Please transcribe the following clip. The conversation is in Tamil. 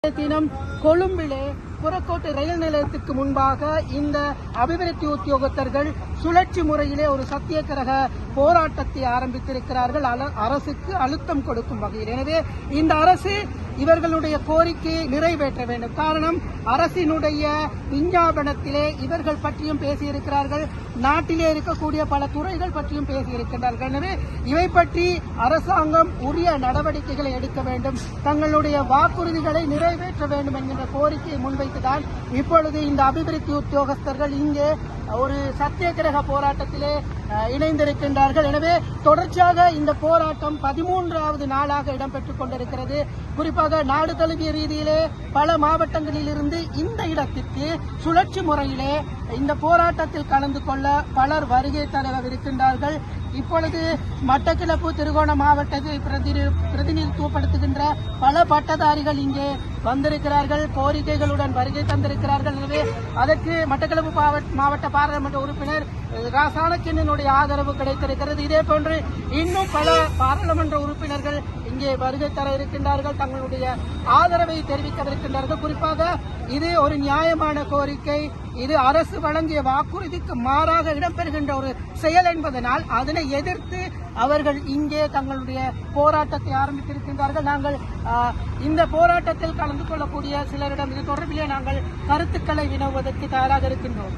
தினம் கொழும்பிலே புறக்கோட்டை ரயில் நிலையத்துக்கு முன்பாக இந்த அபிவிருத்தி உத்தியோகத்தர்கள் சுழற்சி முறையிலே ஒரு சத்தியக்கிரக போராட்டத்தை ஆரம்பித்திருக்கிறார்கள். அல- அரசுக்கு அழுத்தம் கொடுக்கும் வகையில். எனவே இந்த அரசு இவர்களுடைய கோரிக்கையை நிறைவேற்ற வேண்டும். காரணம் அரசினுடைய விஞ்ஞாபனத்திலே இவர்கள் பற்றியும் பேசியிருக்கிறார்கள். நாட்டிலே இருக்கக்கூடிய பல துறைகள் பற்றியும் பேசியிருக்கின்றார்கள். எனவே இவை பற்றி அரசாங்கம் உரிய நடவடிக்கைகளை எடுக்க வேண்டும். தங்களுடைய வாக்குறுதிகளை நிறைவேற்ற வேண்டும் என்கின்ற கோரிக்கையை முன்வைத்துதான் இப்பொழுது இந்த அபிவிருத்தி உத்தியோகஸ்தர்கள் இங்கே ஒரு சத்தியகிரக போராட்டத்திலே இணைந்திருக்கின்றார்கள். எனவே தொடர்ச்சியாக இந்த போராட்டம் பதிமூன்றாவது நாளாக இடம்பெற்றுக் கொண்டிருக்கிறது. குறிப்பாக நாடு தழுவிய ரீதியிலே பல மாவட்டங்களிலிருந்து இந்த இடத்திற்கு சுழற்சி முறையிலே இந்த போராட்டத்தில் கலந்து கொள்ள பலர் வருகை தரவிருக்கின்றார்கள் இப்பொழுது மட்டக்கிளப்பு திருகோண மாவட்டத்தை பிரதிநிதி- பிரதிநிதித்துவப்படுத்துகின்ற பல பட்டதாரிகள் இங்கே வந்திருக்கிறார்கள். கோரிக்கைகளுடன் வருகை தந்திருக்கிறார்கள். எனவே அதற்கு மட்டக்களப்பு மாவட்ட பாராளுமன்ற உறுப்பினர் ராசானக்கினுடைய ஆதரவு கிடைத்திருக்கிறது. இதே போன்று இன்னும் பல பாராளுமன்ற உறுப்பினர்கள் இங்கே வருகை தர இருக்கின்றார்கள். தங்களுடைய ஆதரவை தெரிவிக்க இருக்கின்றார்கள் குறிப்பாக இது ஒரு நியாயமான கோரிக்கை. இது அரசு வழங்கிய வாக்குறுதிக்கு மாறாக இடம்பெறுகின்ற ஒரு செயல் என்பதனால் அதனை எதிர்த்து அவர்கள் இங்கே தங்களுடைய போராட்டத்தை ஆரம்பித்திருக்கின்றார்கள். நாங்கள் இந்த போராட்டத்தில் கலந்து கொள்ளக்கூடிய சிலரிடம் இது தொடர்பிலே நாங்கள் கருத்துக்களை வினவுவதற்கு தயாராக இருக்கின்றோம்.